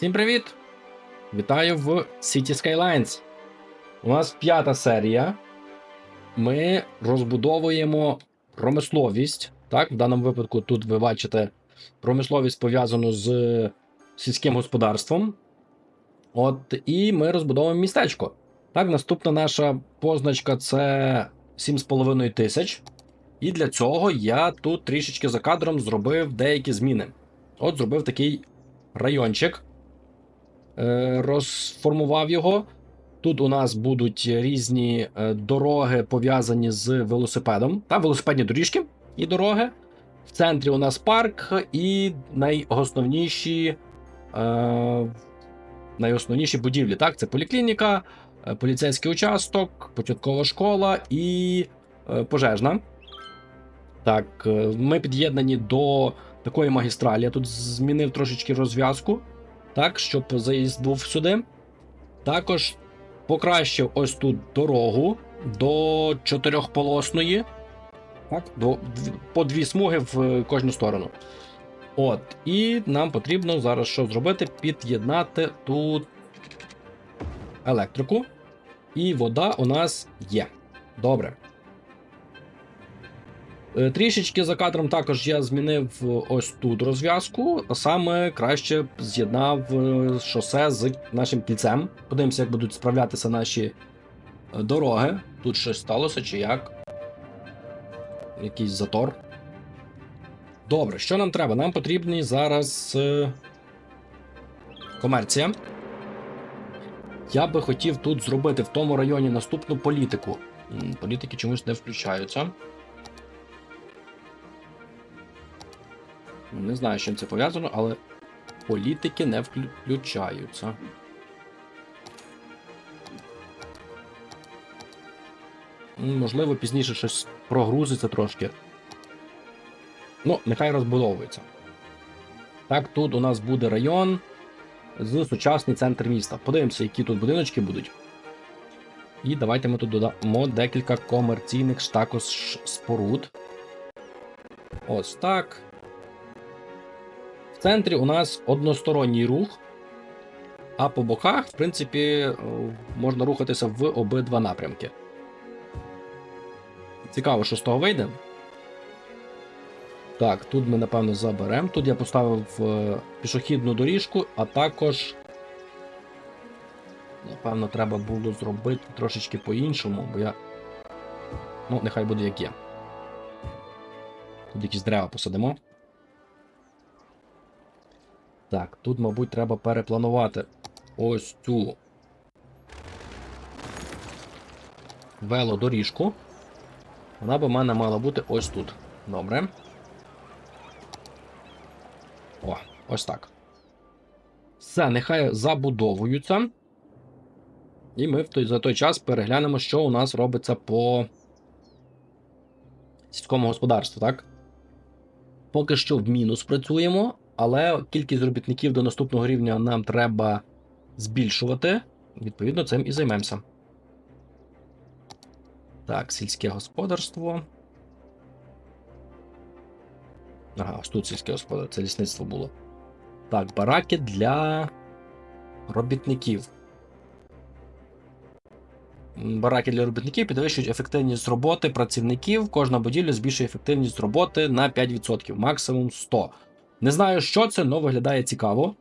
Всім привіт! Вітаю в City Skylines. У нас п'ята серія. Ми розбудовуємо промисловість. Так, в даному випадку тут ви бачите промисловість пов'язану з сільським господарством. От, і ми розбудовуємо містечко. Так, наступна наша позначка це 7,5 тисяч. І для цього я тут трішечки за кадром зробив деякі зміни. От зробив такий райончик, розформував його. Тут у нас будуть різні е, дороги пов'язані з велосипедом та велосипедні доріжки і дороги. В центрі у нас парк і найосновніші, е, найосновніші будівлі. Так, це поліклініка, е, поліцейський участок, початкова школа і е, пожежна. Так, е, ми під'єднані до такої магістралі. Я тут змінив трошечки розв'язку, так, щоб заїзд був сюди. Також покращив ось тут дорогу до чотирьохполосної. Так, до, по дві смуги в кожну сторону. От, і нам потрібно зараз що зробити? Під'єднати тут електрику. І вода у нас є. Добре. Е, Трішечки за кадром також я змінив е, ось тут розв'язку, а саме краще з'єднав е, шосе з нашим кільцем. Подивимося, як будуть справлятися наші дороги. Тут щось сталося чи як. Якийсь затор. Добре, що нам треба? Нам потрібні зараз е, комерція. Я би хотів тут зробити в тому районі наступну політику. Політики чомусь не включаються. Не знаю, з чим це пов'язано, але політики не включаються. Можливо, пізніше щось прогрузиться трошки. Ну, нехай розбудовується. Так, тут у нас буде район з сучасний центр міста. Подивимося, які тут будиночки будуть. І давайте ми тут додамо декілька комерційних ж також споруд. Ось так. В центрі у нас односторонній рух, а по боках, в принципі, е, можна рухатися в обидва напрямки. Цікаво, що з того вийде. Так, тут ми, напевно, заберемо. Тут я поставив е, пішохідну доріжку, а також. Напевно, треба було зробити трошечки по-іншому, бо я. Ну, нехай буде як є. Тут якісь дерева посадимо. Так, тут, мабуть, треба перепланувати ось цю велодоріжку. Вона б у мене мала бути ось тут. Добре. О, ось так. Все, нехай забудовуються. І ми в той, за той час переглянемо, що у нас робиться по сільському господарству, так? Поки що в мінус працюємо, але кількість робітників до наступного рівня нам треба збільшувати. Відповідно, цим і займемося. Так, сільське господарство. Ага, ось тут сільське господарство, це лісництво було. Так, бараки для робітників. Бараки для робітників підвищують ефективність роботи працівників. Кожна будівля збільшує ефективність роботи на 5%, максимум 100. Не знаю, що це, але виглядає цікаво.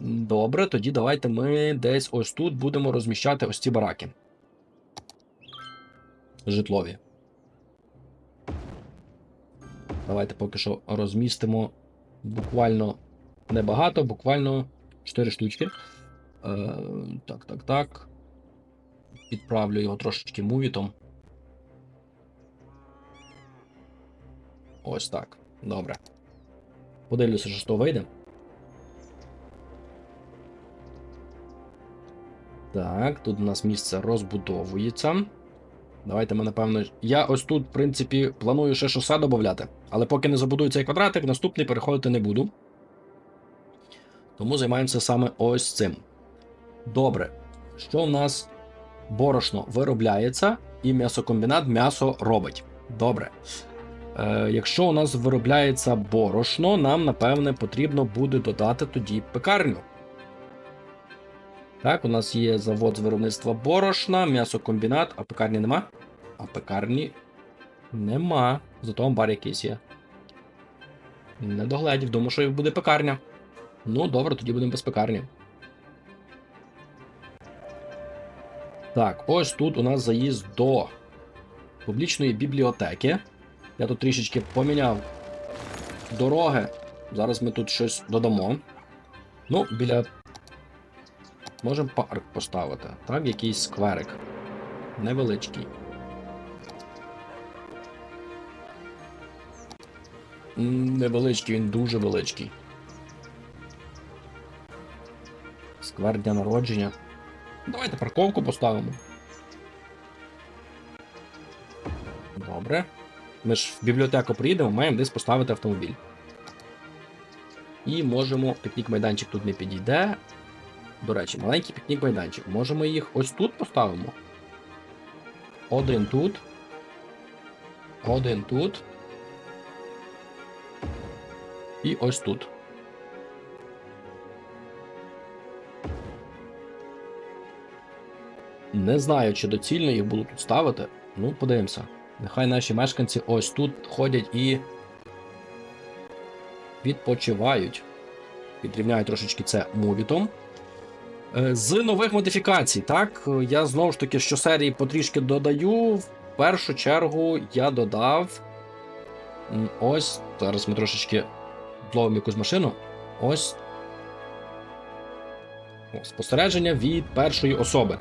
Добре, тоді давайте ми десь ось тут будемо розміщати ось ці бараки. Житлові. Давайте поки що розмістимо буквально небагато, буквально 4 штучки. Е, так, так, так. Підправлю його трошечки мувітом. Ось так. Добре. Подивлюся, що з вийде. Так, тут у нас місце розбудовується. Давайте ми, напевно. Я ось тут, в принципі, планую ще шосе додати. Але поки не забудую цей квадратик, наступний переходити не буду. Тому займаємося саме ось цим. Добре. Що в нас борошно виробляється, і м'ясокомбінат м'ясо робить. Добре. Е, якщо у нас виробляється борошно, нам, напевне, потрібно буде додати тоді пекарню. Так, у нас є завод з виробництва борошна, м'ясокомбінат, а пекарні нема? А пекарні нема. Зато амбар якийсь є. Не догледів, думаю, що буде пекарня. Ну, добре, тоді будемо без пекарні. Так, ось тут у нас заїзд до публічної бібліотеки. Я тут трішечки поміняв дороги. Зараз ми тут щось додамо. Ну, біля. Можемо парк поставити. Так, якийсь скверик. Невеличкий. Невеличкий, він дуже величкий. Сквер дня народження. Давайте парковку поставимо. Добре. Ми ж в бібліотеку приїдемо, маємо десь поставити автомобіль. І можемо. Пікнік майданчик тут не підійде. До речі, маленький пікнік майданчик. Можемо їх ось тут поставимо. Один тут. Один тут. І ось тут. Не знаю, чи доцільно їх було тут ставити. Ну, подивимося. Нехай наші мешканці ось тут ходять і відпочивають. Підрівняю трошечки це мувітом. Е, З нових модифікацій, так, я знову ж таки щосерії потрішки додаю. В першу чергу я додав. Ось. Зараз ми трошечки зловимо якусь машину. Ось. О, Спостереження від першої особи.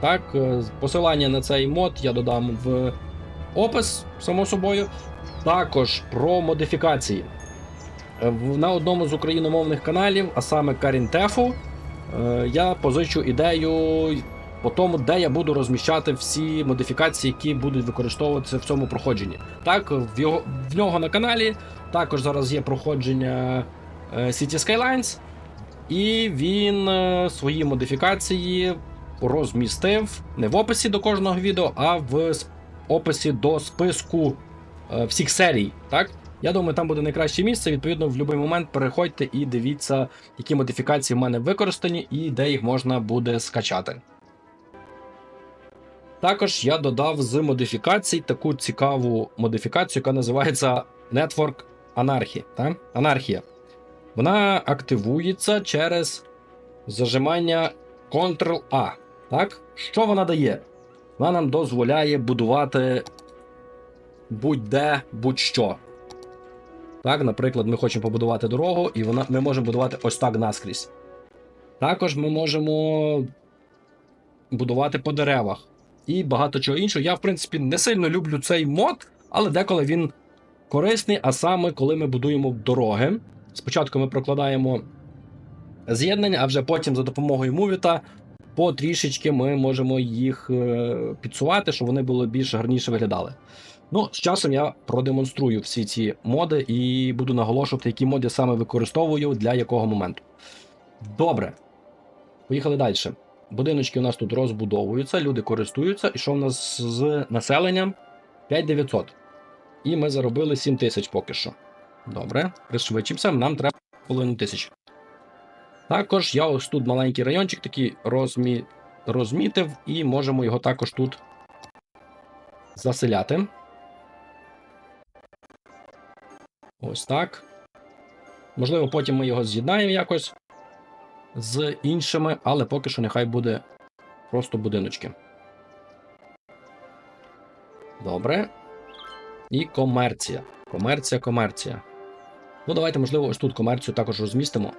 Так, е, посилання на цей мод я додам в опис, само собою. Також про модифікації. Е, На одному з україномовних каналів, а саме Карінтефу, е, я позичу ідею по тому, де я буду розміщати всі модифікації, які будуть використовуватися в цьому проходженні. Так, в, його, в нього на каналі також зараз є проходження е, City Skylines, і він свої модифікації розмістив не в описі до кожного відео, а в описі до списку е, всіх серій. Так? Я думаю, там буде найкраще місце. Відповідно, в будь-який момент переходьте і дивіться, які модифікації в мене використані і де їх можна буде скачати. Також я додав з модифікацій таку цікаву модифікацію, яка називається Network Anarchy. Так? Анархія. Вона активується через зажимання Ctrl-A. Так? Що вона дає? Вона нам дозволяє будувати будь-де, будь-що. Так, наприклад, ми хочемо побудувати дорогу, і вона, ми можемо будувати ось так наскрізь. Також ми можемо будувати по деревах і багато чого іншого. Я, в принципі, не сильно люблю цей мод, але деколи він корисний, а саме коли ми будуємо дороги. Спочатку ми прокладаємо з'єднання, а вже потім за допомогою мувіта потрішечки ми можемо їх е, підсувати, щоб вони були більш гарніше виглядали. Ну, з часом я продемонструю всі ці моди і буду наголошувати, які моди саме використовую для якого моменту. Добре. Поїхали далі. Будиночки у нас тут розбудовуються, люди користуються. І що в нас з населенням? 5900. І ми заробили 7 тисяч поки що. Добре, пришвидшимося, нам треба половину тисяч. Також я ось тут маленький райончик такий розмі... розмітив, і можемо його також тут заселяти. Ось так. Можливо, потім ми його з'єднаємо якось з іншими, але поки що нехай буде просто будиночки. Добре. І комерція. Комерція, комерція. Ну, давайте, можливо, ось тут комерцію також розмістимо.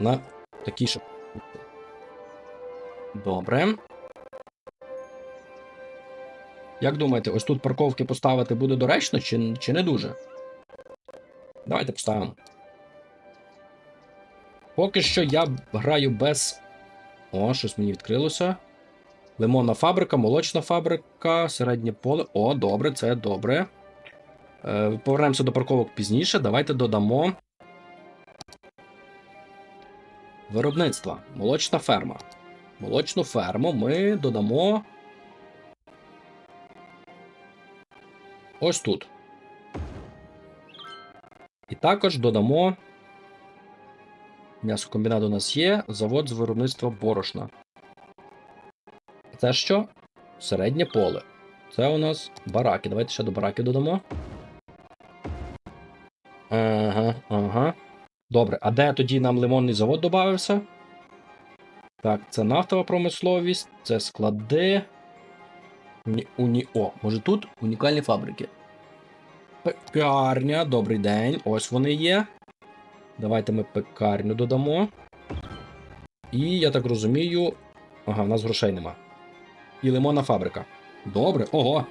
На такій щоб. Добре. Як думаєте, ось тут парковки поставити буде доречно чи, чи не дуже? Давайте поставимо. Поки що я граю без. О, щось мені відкрилося. Лимонна фабрика, молочна фабрика, середнє поле. О, добре, це добре. Е, повернемося до парковок пізніше. Давайте додамо. Виробництва. Молочна ферма. Молочну ферму ми додамо. Ось тут. І також додамо М'ясокомбінат у нас є, завод з виробництва борошна. Це що? Середнє поле. Це у нас бараки. Давайте ще до бараки додамо. А де тоді нам лимонний завод додався? Так, це нафтова промисловість, це склади. Ні, уні... О, може тут унікальні фабрики. Пекарня, добрий день. Ось вони є. Давайте ми пекарню додамо. І я так розумію. Ага, в нас грошей нема. І лимонна фабрика. Добре, ого.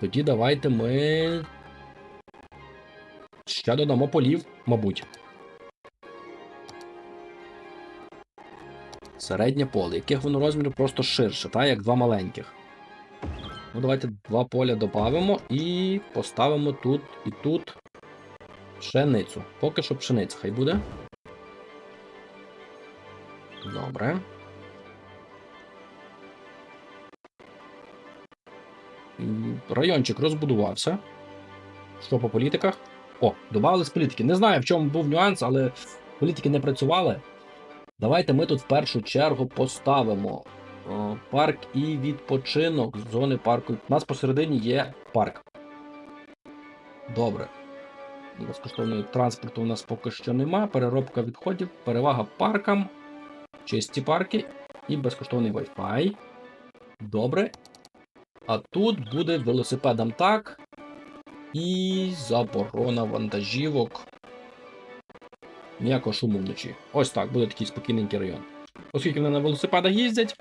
Тоді давайте ми. Ще додамо полів, мабуть. Середнє поле. Яких воно розмірів просто ширше, так, як два маленьких. Ну, давайте два поля додамо і поставимо тут і тут пшеницю. Поки що пшениця хай буде. Добре. Райончик розбудувався. Що по політиках? О, додали з політики. Не знаю, в чому був нюанс, але політики не працювали. Давайте ми тут в першу чергу поставимо о, парк і відпочинок з зони парку. У нас посередині є парк. Добре. Безкоштовного транспорту у нас поки що нема. Переробка відходів, перевага паркам, чисті парки і безкоштовний Wi-Fi. Добре. А тут буде велосипедам так. І заборона вантажівок. Ніякого шуму вночі. Ось так, буде такий спокійненький район. Оскільки вони на велосипедах їздять,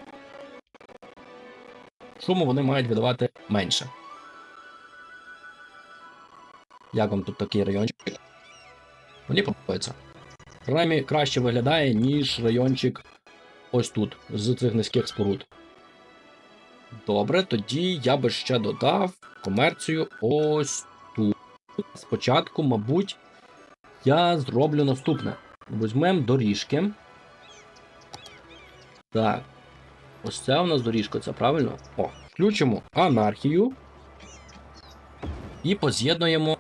шуму вони мають видавати менше. Як вам тут такий райончик? Мені подобається. Принаймні краще виглядає, ніж райончик ось тут, з цих низьких споруд. Добре, тоді я би ще додав комерцію ось. Спочатку, мабуть, я зроблю наступне. Візьмемо доріжки. Так. Ось це у нас доріжка, це правильно? О, включимо анархію. І поз'єднуємо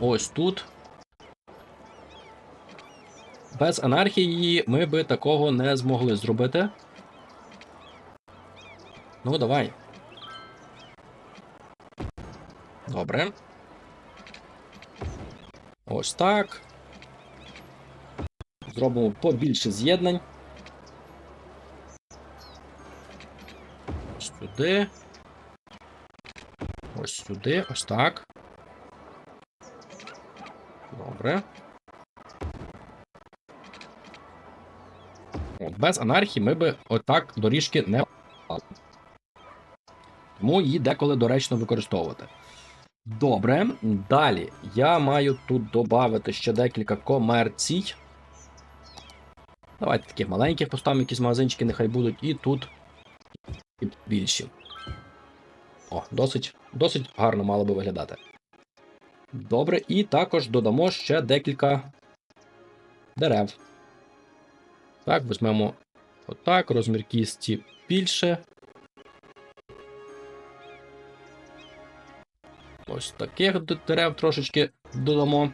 ось тут. Без анархії ми би такого не змогли зробити. Ну, давай. Добре. Ось так. Зробимо побільше з'єднань. Ось сюди. Ось сюди, ось так. Добре. От, без анархії ми би отак доріжки не. Тому її деколи доречно використовувати. Добре, далі я маю тут додати ще декілька комерцій. Давайте таких маленьких поставимо якісь магазинчики, нехай будуть, і тут більші. О, досить, досить гарно мало би виглядати. Добре, і також додамо ще декілька дерев. Так, візьмемо отак, розмір кісті більше. Ось таких дерев трошечки додамо.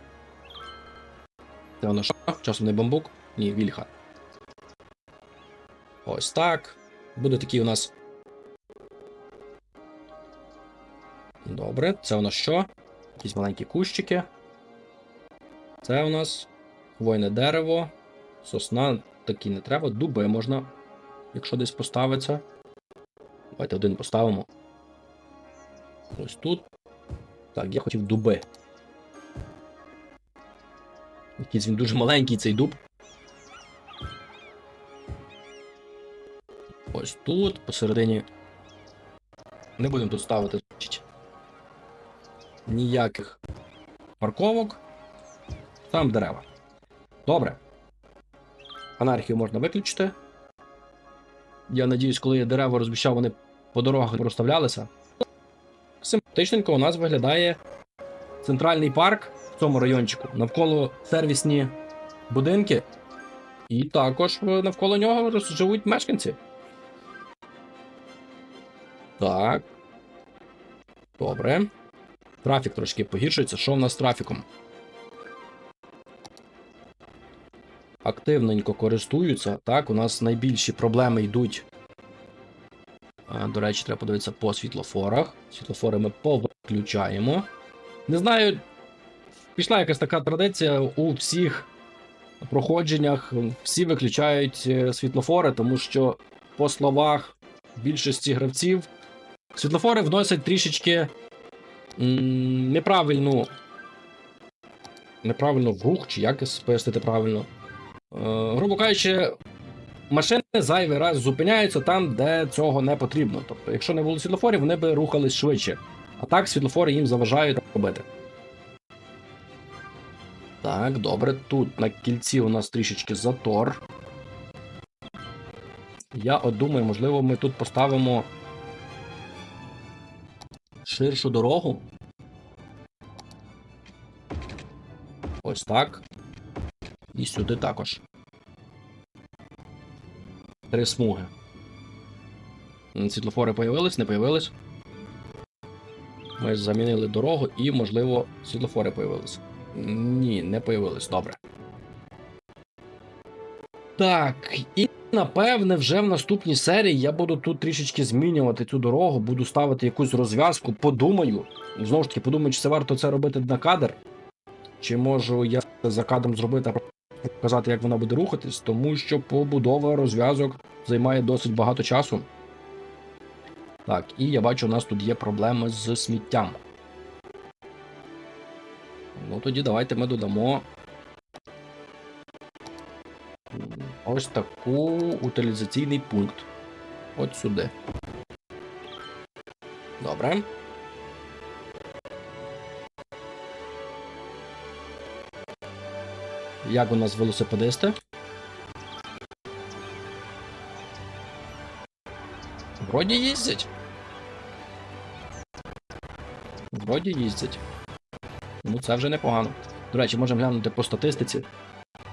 Це воно що? Часом не бамбук? Ні, вільха. Ось так. Буде такий у нас. Добре, це у нас що? Якісь маленькі кущики. Це у нас хвойне дерево, сосна такі не треба. Дуби можна, якщо десь поставиться. Давайте один поставимо. Ось тут. Так, я хотів дуби. Якийсь він дуже маленький цей дуб. Ось тут, посередині. Не будемо тут ставити ніяких парковок. Там дерева. Добре. Анархію можна виключити. Я надіюсь, коли я дерева розміщав, вони по дорогах розставлялися. Симпатичненько у нас виглядає центральний парк в цьому райончику. Навколо сервісні будинки. І також навколо нього живуть мешканці. Так. Добре. Трафік трошки погіршується. Що в нас з трафіком? активненько користуються. Так, у нас найбільші проблеми йдуть. До речі, треба подивитися по світлофорах. Світлофори ми повключаємо. Не знаю, пішла якась така традиція у всіх проходженнях. Всі виключають е, світлофори, тому що, по словах більшості гравців, світлофори вносять трішечки неправильну. Неправильно в рух, чи як пояснити правильно. Е, грубо кажучи, машини зайвий раз зупиняються там, де цього не потрібно. Тобто, якщо не було світлофорів, вони би рухались швидше. А так світлофори їм заважають робити. Так, добре, тут на кільці у нас трішечки затор. Я от думаю, можливо, ми тут поставимо ширшу дорогу. Ось так. І сюди також. Три смуги. Світлофори появились, не появились. Ми замінили дорогу і, можливо, світлофори появились. Ні, не появились, добре. Так, і напевне, вже в наступній серії я буду тут трішечки змінювати цю дорогу, буду ставити якусь розв'язку, подумаю. Знову ж таки, подумаю, чи це варто це робити на кадр. Чи можу я за кадром зробити, показати, як вона буде рухатись, тому що побудова розв'язок займає досить багато часу. Так, і я бачу, у нас тут є проблеми з сміттям. Ну тоді давайте ми додамо. Ось таку утилізаційний пункт. От сюди. Добре. Як у нас велосипедисти? Вроді їздять. Вроді їздять. Ну, це вже непогано. До речі, можемо глянути по статистиці.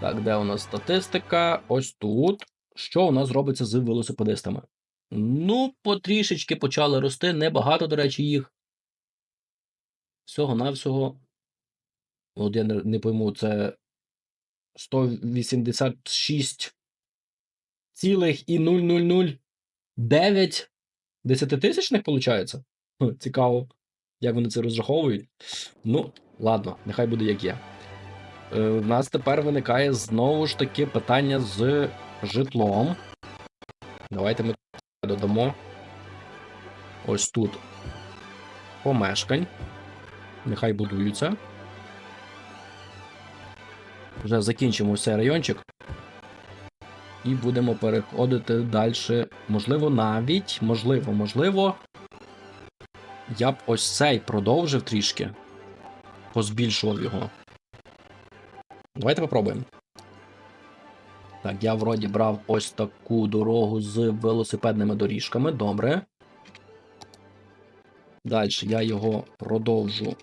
Так, де у нас статистика? Ось тут. Що у нас робиться з велосипедистами? Ну, потрішечки почали рости, небагато, до речі, їх. Всього-навсього. От я не, пойму, це 186 цілих і 0,009 десятитисячних, виходить? Цікаво, як вони це розраховують. Ну, ладно, нехай буде як є. Е, в нас тепер виникає знову ж таки питання з житлом. Давайте ми додамо ось тут помешкань. Нехай будуються. Вже закінчимо цей райончик. І будемо переходити далі. Можливо, навіть, можливо, можливо. Я б ось цей продовжив трішки. Позбільшував його. Давайте попробуємо. Так, я вроді брав ось таку дорогу з велосипедними доріжками. Добре. Далі я його продовжу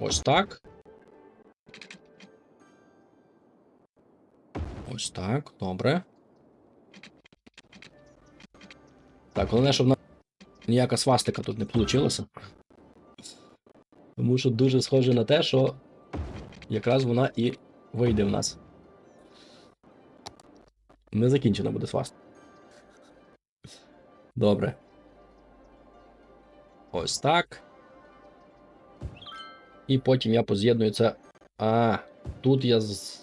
ось так. Ось так, добре. Так, головне, щоб на... ніяка свастика тут не вийшла. Тому що дуже схоже на те, що якраз вона і вийде в нас. Не закінчена буде свастика. Добре. Ось так. І потім я поз'єдную це. А, тут я з.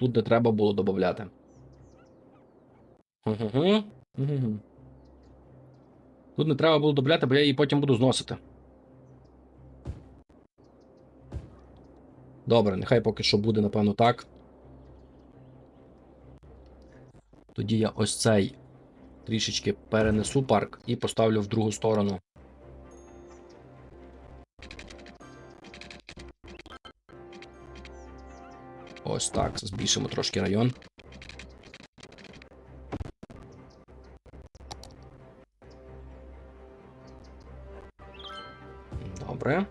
Тут не треба було додати. Тут не треба було додати, бо я її потім буду зносити. Добре, нехай поки що буде, напевно, так. Тоді я ось цей трішечки перенесу парк і поставлю в другу сторону. Ось так, збільшимо трошки район. Добре.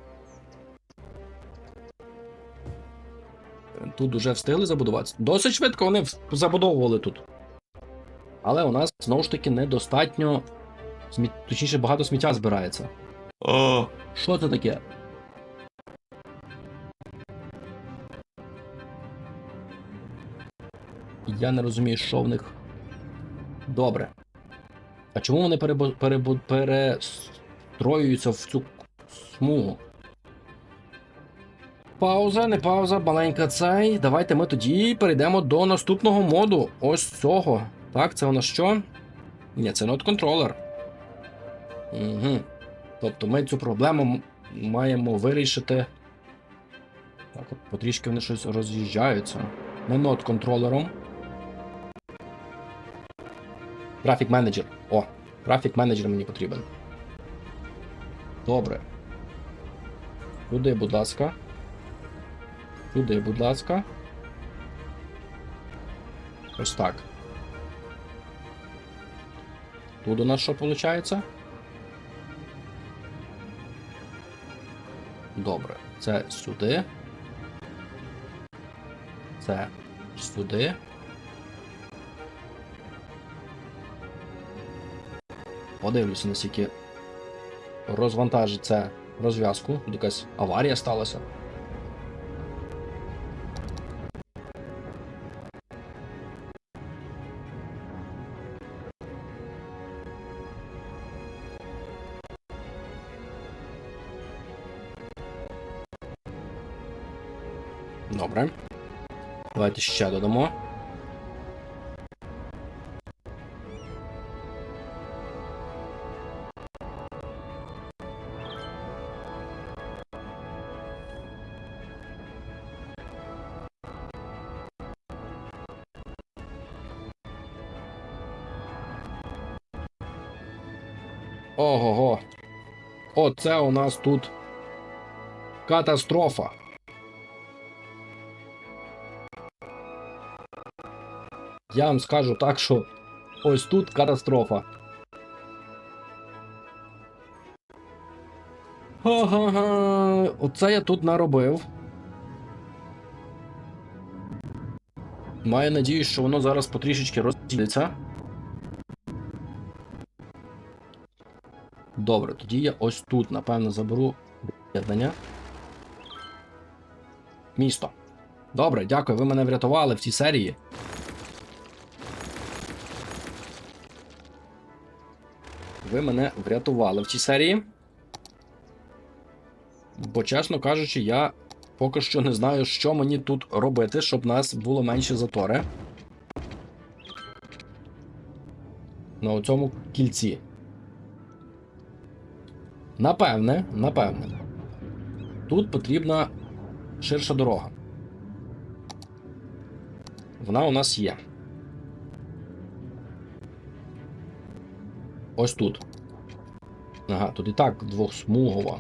Тут уже встигли забудуватися. Досить швидко вони забудовували тут. Але у нас знову ж таки недостатньо. Сміт... Точніше, багато сміття збирається. О, що це таке? Я не розумію, що в них. Добре. А чому вони перебо... перебо... перестроюються в цю смугу? Пауза, не пауза, маленька цей. Давайте ми тоді перейдемо до наступного моду. Ось цього. Так, це у нас що? Ні, це Node Controller. Угу. Тобто ми цю проблему маємо вирішити. Так, от потрішки вони щось роз'їжджаються. Не Node контролером. Графік менеджер. О, графік менеджер мені потрібен. Добре. Сюди, будь ласка. Сюди, будь ласка. Ось так. Тут у нас що виходить? Добре. Це сюди. Це сюди. Подивлюся, наскільки розвантажить це розв'язку. Якась аварія сталася. Добре. Давайте ще додамо. Ого-го. Оце у нас тут катастрофа. Я вам скажу так, що ось тут катастрофа. Ага, оце я тут наробив. Маю надію, що воно зараз потрішечки розділиться. Добре, тоді я ось тут, напевно, заберу об'єднання. Місто. Добре, дякую, ви мене врятували в цій серії. Ви мене врятували в цій серії. Бо, чесно кажучи, я поки що не знаю, що мені тут робити, щоб нас було менше затори. На цьому кільці. Напевне, напевне. Тут потрібна ширша дорога. Вона у нас є. Ось тут. Ага, тут і так двохсмугова.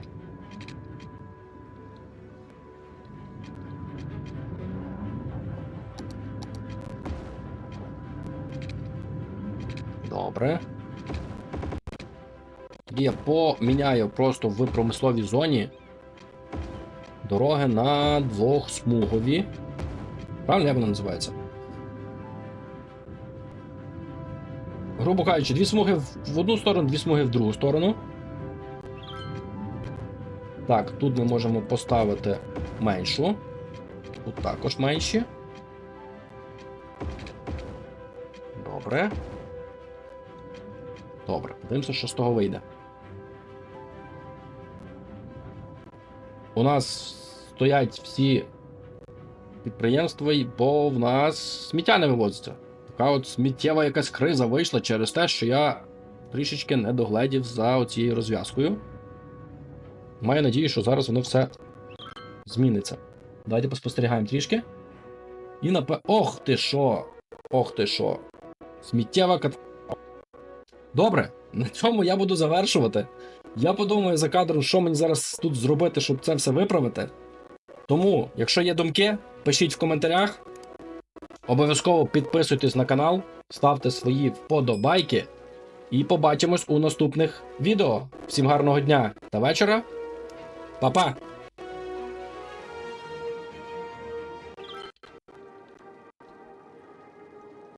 Добре. Я поміняю просто в промисловій зоні дороги на двохсмугові. Правильно як вона називається? Грубо кажучи, дві смуги в одну сторону, дві смуги в другу сторону. Так, тут ми можемо поставити меншу. Тут також менші. Добре. Добре, подивимося, що з того вийде. У нас стоять всі підприємства, бо в нас сміття не вивозиться. Така от сміттєва якась криза вийшла через те, що я трішечки не догледів за цією розв'язкою. Маю надію, що зараз воно все зміниться. Давайте поспостерігаємо трішки. І напе. Ох ти що! Ох ти що! Сміттєва кат. Добре, на цьому я буду завершувати. Я подумаю за кадром, що мені зараз тут зробити, щоб це все виправити. Тому, якщо є думки, пишіть в коментарях. Обов'язково підписуйтесь на канал, ставте свої вподобайки. І побачимось у наступних відео. Всім гарного дня та вечора. Па-па!